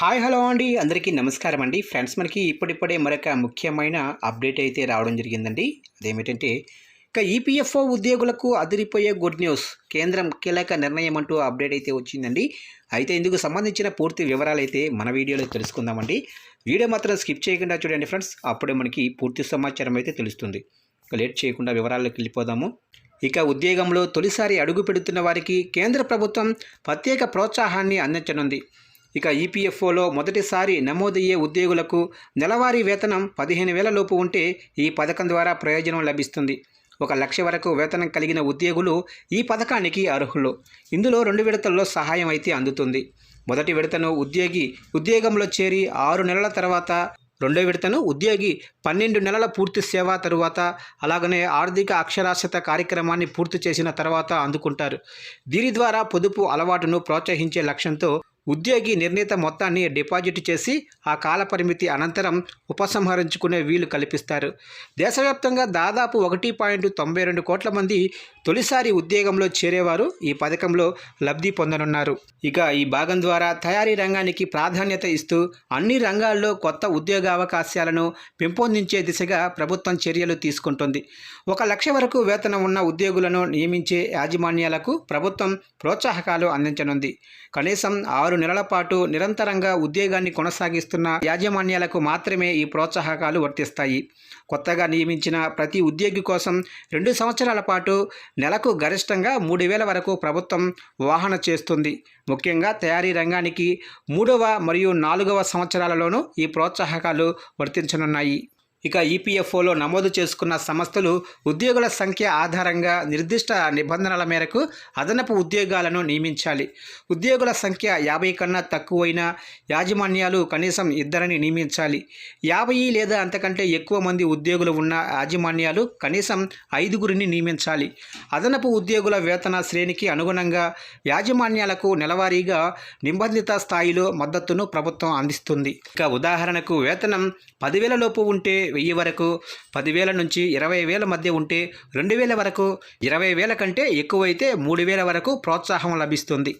Hi hello అండి. అందరికీ నమస్కారం అండి. ఫ్రెండ్స్ మనకి ఇప్పుడిప్పుడే మరొక ముఖ్యమైన అప్డేట్ అయితే రావడం జరిగిందండి. అదేమిటంటే ఇక ఈపీఎఫ్ఓ ఉద్యోగులకు అదిరిపోయే గుడ్ న్యూస్ కేంద్రం కీలక నిర్ణయం అంటూ అప్డేట్ అయితే వచ్చిందండి. అయితే ఇందుకు సంబంధించిన పూర్తి వివరాలు అయితే మన వీడియోలో తెలుసుకుందామండి. వీడియో మాత్రం స్కిప్ చేయకుండా చూడండి ఫ్రెండ్స్. అప్పుడే మనకి పూర్తి సమాచారం అయితే తెలుస్తుంది. ఇక లేట్ చేయకుండా వివరాల్లోకి వెళ్ళిపోదాము. ఇక ఉద్యోగంలో తొలిసారి అడుగు పెడుతున్న వారికి కేంద్ర ప్రభుత్వం ప్రత్యేక ప్రోత్సాహాన్ని అందించనుంది. ఇక ఈపీఎఫ్ఓలో మొదటిసారి నమోదయ్యే ఉద్యోగులకు నెలవారీ వేతనం పదిహేను వేల లోపు ఉంటే ఈ పథకం ద్వారా ప్రయోజనం లభిస్తుంది. ఒక లక్ష వరకు వేతనం కలిగిన ఉద్యోగులు ఈ పథకానికి అర్హులు. ఇందులో రెండు విడతల్లో సహాయం అయితే అందుతుంది. మొదటి విడతను ఉద్యోగి ఉద్యోగంలో చేరి ఆరు నెలల తర్వాత రెండో విడతను ఉద్యోగి పన్నెండు నెలల పూర్తి సేవ తరువాత అలాగనే ఆర్థిక అక్షరాస్యత కార్యక్రమాన్ని పూర్తి చేసిన తర్వాత అందుకుంటారు. దీని ద్వారా పొదుపు అలవాటును ప్రోత్సహించే లక్ష్యంతో ఉద్యోగి నిర్ణీత మొత్తాన్ని డిపాజిట్ చేసి ఆ కాల పరిమితి అనంతరం ఉపసంహరించుకునే వీలు కల్పిస్తారు. దేశవ్యాప్తంగా దాదాపు ఒకటి పాయింట్ తొంభై రెండు కోట్ల మంది తొలిసారి ఉద్యోగంలో చేరేవారు ఈ పథకంలో లబ్ధి పొందనున్నారు. ఇక ఈ భాగం ద్వారా తయారీ రంగానికి ప్రాధాన్యత ఇస్తూ అన్ని రంగాల్లో కొత్త ఉద్యోగ అవకాశాలను పెంపొందించే దిశగా ప్రభుత్వం చర్యలు తీసుకుంటుంది. ఒక లక్ష వరకు వేతనం ఉన్న ఉద్యోగులను నియమించే యాజమాన్యాలకు ప్రభుత్వం ప్రోత్సాహకాలు అందించనుంది. కనీసం ఆరు నెలల పాటు నిరంతరంగా ఉద్యోగాన్ని కొనసాగిస్తున్న యాజమాన్యాలకు మాత్రమే ఈ ప్రోత్సాహకాలు వర్తిస్తాయి. కొత్తగా నియమించిన ప్రతి ఉద్యోగి కోసం రెండు సంవత్సరాల పాటు నెలకు గరిష్టంగా మూడు వేల వరకు ప్రభుత్వం వాహన చేస్తుంది. ముఖ్యంగా తయారీ రంగానికి మూడవ మరియు నాలుగవ సంవత్సరాలలోనూ ఈ ప్రోత్సాహకాలు వర్తించనున్నాయి. ఇక ఈపీఎఫ్ఓలో నమోదు చేసుకున్న సంస్థలు ఉద్యోగుల సంఖ్య ఆధారంగా నిర్దిష్ట నిబంధనల మేరకు అదనపు ఉద్యోగాలను నియమించాలి. ఉద్యోగుల సంఖ్య యాభై కన్నా తక్కువైన యాజమాన్యాలు కనీసం ఇద్దరిని నియమించాలి. యాభై లేదా అంతకంటే ఎక్కువ మంది ఉద్యోగులు ఉన్న యాజమాన్యాలు కనీసం ఐదుగురిని నియమించాలి. అదనపు ఉద్యోగుల వేతన శ్రేణికి అనుగుణంగా యాజమాన్యాలకు నెలవారీగా నిబంధిత స్థాయిలో మద్దతును ప్రభుత్వం అందిస్తుంది. ఇక ఉదాహరణకు వేతనం పదివేల లోపు ఉంటే వెయ్యి వరకు పదివేల నుంచి ఇరవై వేల మధ్య ఉంటే రెండు వేల వరకు ఇరవై వేల కంటే ఎక్కువైతే మూడు వేల వరకు ప్రోత్సాహం లభిస్తుంది.